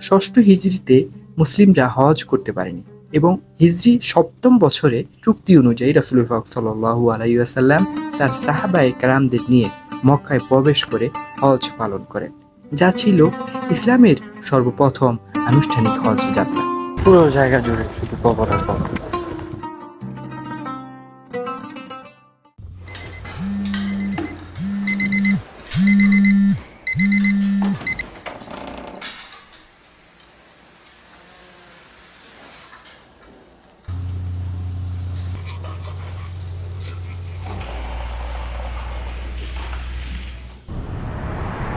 ষষ্ঠ হিজড়িতে মুসলিমরা হজ করতে পারেনি এবং হিজড়ি সপ্তম বছরে চুক্তি অনুযায়ী রাসুল ফাক সাল্লু আলাইসাল্লাম তার সাহাবায় কারামদের নিয়ে মক্কায় প্রবেশ করে হজ পালন করেন, যা ছিল ইসলামের সর্বপ্রথম আনুষ্ঠানিক হজ যাত্রা। পুরো জায়গা জুড়ে শুধু কবর।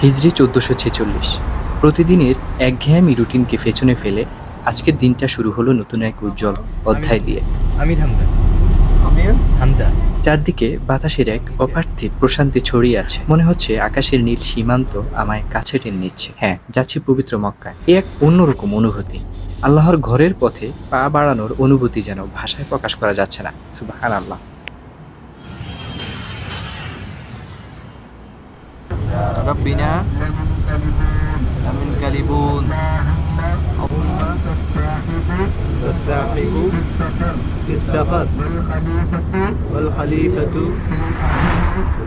হিজরি চোদ্দশো ছেচল্লিশ। প্রতিদিনের একঘেয়েমি রুটিনকে পেছনে ফেলে আজকের দিনটা শুরু হলো নতুন এক উজ্জ্বল অধ্যায় দিয়ে। হামজা। হামজা। চারদিকে বাতাসের এক অপার্থিব প্রশান্তি ছড়িয়ে আছে। মনে হচ্ছে আকাশের নীল সীমান্ত আমায় কাছে টেনে নিচ্ছে। হ্যাঁ যাচ্ছি পবিত্র মক্কায়। এ এক অন্যরকম অনুভূতি। আল্লাহর ঘরের পথে পা বাড়ানোর অনুভূতি যেন ভাষায় প্রকাশ করা যাচ্ছে না। সুবাহান আল্লাহ ربنا لمنقلبون والساحب في السفر. والخليفة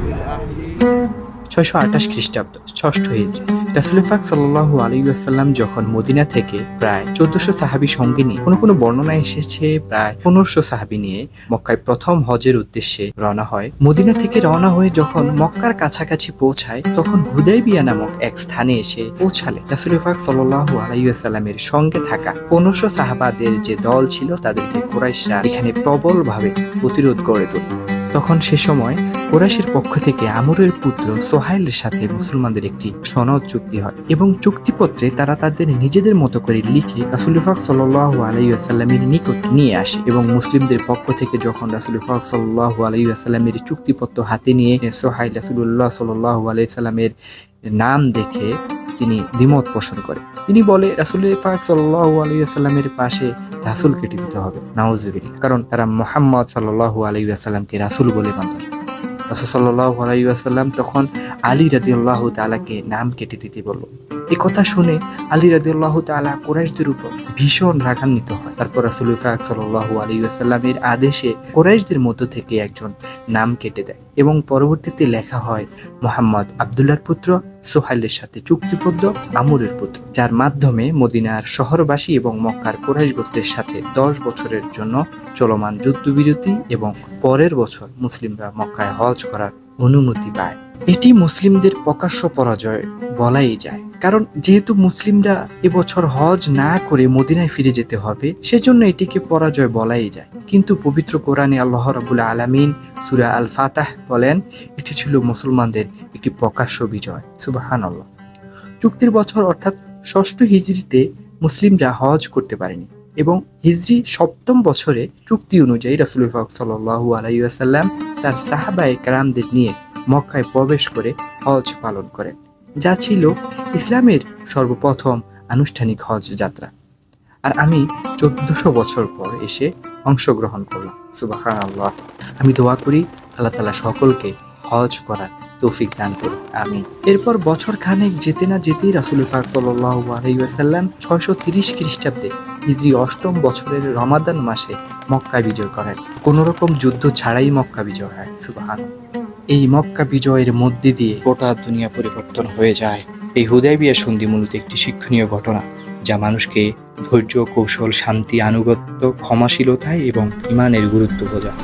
بالأهل ছয়শো আঠাশ খ্রিস্টাব্দ, ষষ্ঠ হিজরি। রাসুল ফাক সাল্লাহু আলাইসাল্লাম যখন মদিনা থেকে প্রায় চোদ্দশো সাহাবি সঙ্গে নিয়ে, কোনো কোনো বর্ণনা এসেছে প্রায় পনেরোশো সাহাবি নিয়ে মক্কায় প্রথম হজের উদ্দেশ্যে রওনা হয়। মদিনা থেকে রওনা হয়ে যখন মক্কার কাছাকাছি পৌঁছায়, তখন হুদাইবিয়া নামক এক স্থানে এসে পৌঁছালে রাসুল ফাক সাল্লাহু আলাইসাল্লামের সঙ্গে থাকা পনেরোশো সাহাবাদের যে দল ছিল, তাদেরকে কোরাইশরা এখানে প্রবলভাবে প্রতিরোধ গড়ে তোলে। তখন সে সময় কোরাইশের পক্ষ থেকে আমরের পুত্র সোহাইলের সাথে মুসলমানদের একটি সনদ চুক্তি হয় এবং চুক্তিপত্রে তারা তাদের নিজেদের মতো করে লিখে রাসুল ফাক সাল্লাহ আলাইসাল্লামের নিকট নিয়ে আসে এবং মুসলিমদের পক্ষ থেকে যখন রাসুল ফাক সাল্লাহ আলাইসাল্লামের চুক্তিপত্র হাতে নিয়ে সোহাইল রাসুল্লাহ সাল্লাহ আলাইসাল্লামের নাম দেখে তিনি দ্বিমত পোষণ করে। তিনি বলে রাসুল পাক সাল্লাহ আলিয়াসাল্লামের পাশে রাসুল কেটে দিতে হবে। নাওজুবিল কারণ তারা মোহাম্মদ সাল্লাহ আলিউসাল্লামকে রাসুল বলে মানত রাসুল সাল্লাহ আলাইসাল্লাম তখন আলী রাজি আল্লাহ তালাকে নাম কেটে দিতে বলল। এ কথা শুনে আলী রাজি আল্লাহ তালা কোরাইশদের উপর ভীষণ রাগান্বিত হয়। তারপর রাসুল ফাক সাল্লাহ আলাইসাল্লামের আদেশে কোরাইশদের মধ্য থেকে একজন নাম কেটে দেয় এবং পরবর্তীতে লেখা হয় মোহাম্মদ আবদুল্লার পুত্র, সোহাইলের সাথে চুক্তিবদ্ধ আমুরের পুত্র, যার মাধ্যমে মদিনার শহরবাসী এবং মক্কার কোরাইশ গোত্রের সাথে দশ বছরের জন্য চলমান যুদ্ধবিরতি এবং পরের বছর মুসলিমরা মক্কায় হজ করার অনুমতি পায়। এটি মুসলিমদের প্রকাশ্য পরাজয় বলাই যায়। কারণ যেহেতু মুসলিমরা এবছর হজ না করে মদিনায় ফিরে যেতে হবে, সেজন্য এটিকে পরাজয় বলাই যায়। কিন্তু পবিত্র কোরআনে আল্লাহ রাবুল আলামিন সুরা আল ফাতাহ বলেন, এটি ছিল মুসলমানদের একটি প্রকাশ্য বিজয়। সুবাহান আল্লাহ চুক্তির বছর অর্থাৎ ষষ্ঠ হিজরিতে মুসলিমরা হজ করতে পারেনি এবং হিজরি সপ্তম বছরে চুক্তি অনুযায়ী রাসুল ফাক সাল্লাহু আলাইসাল্লাম তার সাহাবায়ে কারামদের নিয়ে মক্কায় প্রবেশ করে হজ পালন করেন। যা ছিল ইসলামের সর্বপ্রথম আনুষ্ঠানিক হজ যাত্রা। আর আমি চোদ্দশো বছর পর এসে অংশগ্রহণ করলাম। সুবাহান আল্লাহ আমি দোয়া করি আল্লাহ তালা সকলকে হজ করার তৌফিক দান করুন আমি এরপর বছর খানেক যেতে না যেতেই রাসুল পাক সাল্লাহ ছয়শো তিরিশ খ্রিস্টাব্দে হিজরি অষ্টম বছরের রমাদান মাসে মক্কা বিজয় করেন। কোন রকম যুদ্ধ ছাড়াই মক্কা বিজয় হয়। সুবাহান এই মক্কা বিজয়ের মধ্যে দিয়ে গোটা দুনিয়া পরিবর্তন হয়ে যায়। এই হুদাইবিয়া সন্ধি মূলত একটি শিক্ষণীয় ঘটনা, যা মানুষকে ধৈর্য, কৌশল, শান্তি, আনুগত্য ক্ষমাশীলতায় এবং ইমানের গুরুত্ব বোঝায়।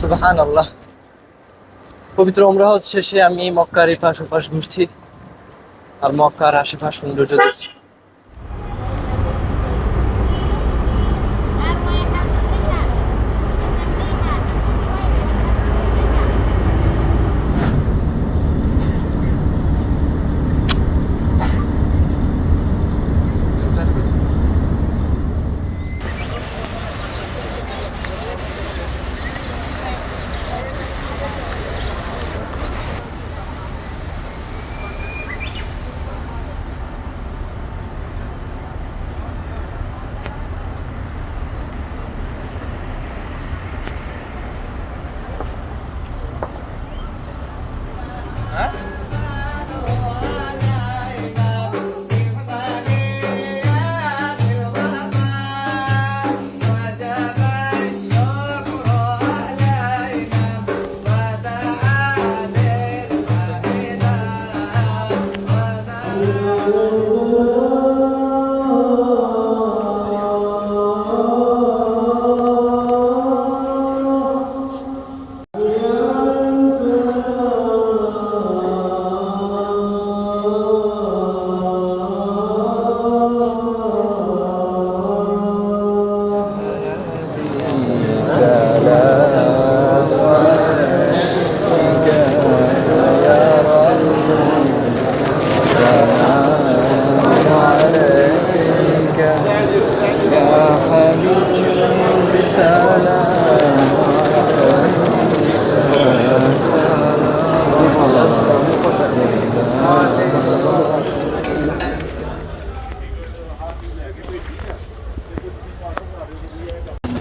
সুবাহান আল্লাহ পবিত্র ওমরা হজ শেষে আমি মক্কার এপাশ ওপাশ ঘুরছি। আর মক্কার আশেপাশ সৌন্দর্য দেখছি।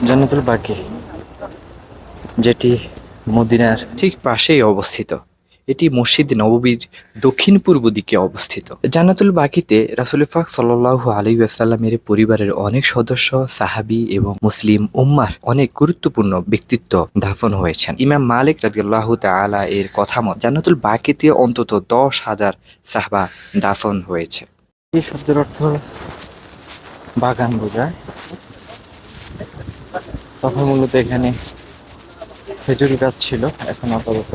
জান্নাতুল বাকি যেটি মদিনার ঠিক পাশেই অবস্থিত। এটি মসজিদ নববীর দক্ষিণ পূর্ব দিকে অবস্থিত। জান্নাতুল বাকিতে রাসুল ফাক সাল্লাহ আলী আসাল্লামের পরিবারের অনেক সদস্য, সাহাবি এবং মুসলিম উম্মার অনেক গুরুত্বপূর্ণ ব্যক্তিত্ব দাফন হয়েছেন। ইমাম মালিক রাজিউল্লাহ তালা এর কথা মত জান্নাতুল বাকিতে অন্তত দশ হাজার সাহবা দাফন হয়েছে। এই শব্দের অর্থ বাগান বোঝায়। তখন মূলত এখানে খেজুর গাছ ছিল, এখন আপাতত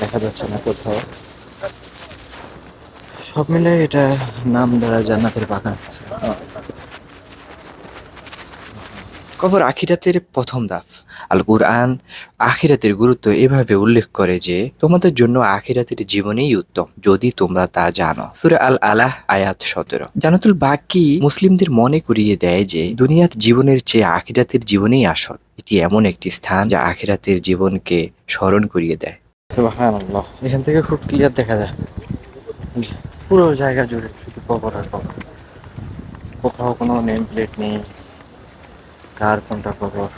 দেখা যাচ্ছে না কোথাও। সব মিলে এটা নাম দ্বারা জান্নাতের বাগান কবর আখিরাতের প্রথম দাফ। আল কুরআন আখিরাতের গুরুত্ব এভাবে উল্লেখ করে যে, তোমাদের জন্য আখিরাতের জীবনেই উত্তম, যদি তোমরা তা জানো। সুরে আল আলাহ, আয়াত সতেরো। জানাতুল বাকি মুসলিমদের মনে করিয়ে দেয় যে, দুনিয়ার জীবনের চেয়ে আখিরাতের জীবনেই আসল। এটি এমন একটি স্থান যা আখিরাতের জীবনকে স্মরণ করিয়ে দেয়। এখান থেকে খুব ক্লিয়ার দেখা যায়। পুরো জায়গা জুড়ে শুধু কবর আর কবর। কোথাও কোনো নেম প্লেট নেই। কার কোনটা কবর?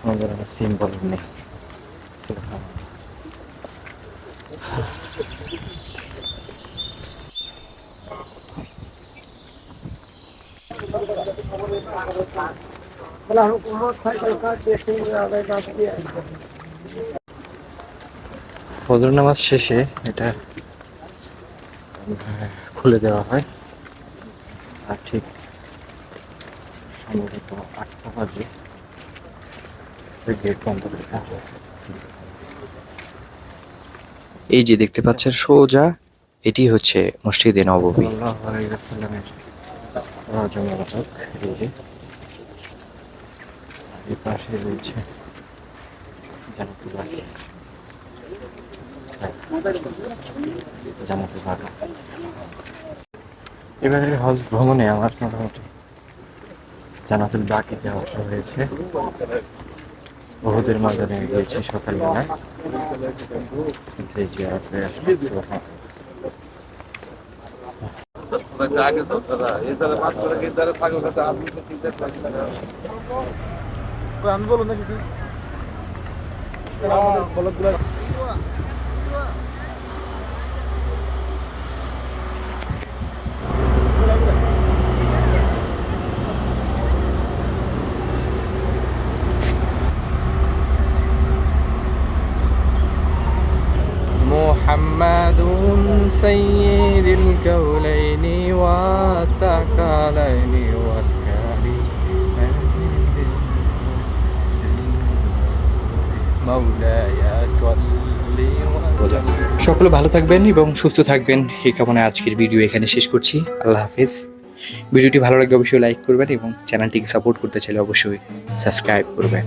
কোনো ধরনের সিম্বল নেই। ফজর নামাজ শেষে এটা খুলে দেওয়া হয়। আর ঠিক সম্ভবত আটটা বাজে। গেট বন্ধ করে। এই যে দেখতে পাচ্ছেন সোজা, এটি হচ্ছে মসজিদে এই পাশে রয়েছে জানাতুল বাকি এবারে হজ ভ্রমণে আমার মোটামুটি জানাতুল বাকিতে আসা হয়েছে। বহুদের মাঝারে গিয়েছি সকালবেলায়। আমি বলুন না। কিছু سيد الكونين والثقلين والكريمين مولاي صل وسلم সকলে ভালো থাকবেন এবং সুস্থ থাকবেন এই কামনায় আজকের ভিডিও এখানে শেষ করছি আল্লাহ হাফিজ ভিডিওটি ভালো লাগলে অবশ্যই লাইক করবেন এবং চ্যানেলটিকে সাপোর্ট করতে চাইলে অবশ্যই সাবস্ক্রাইব করবেন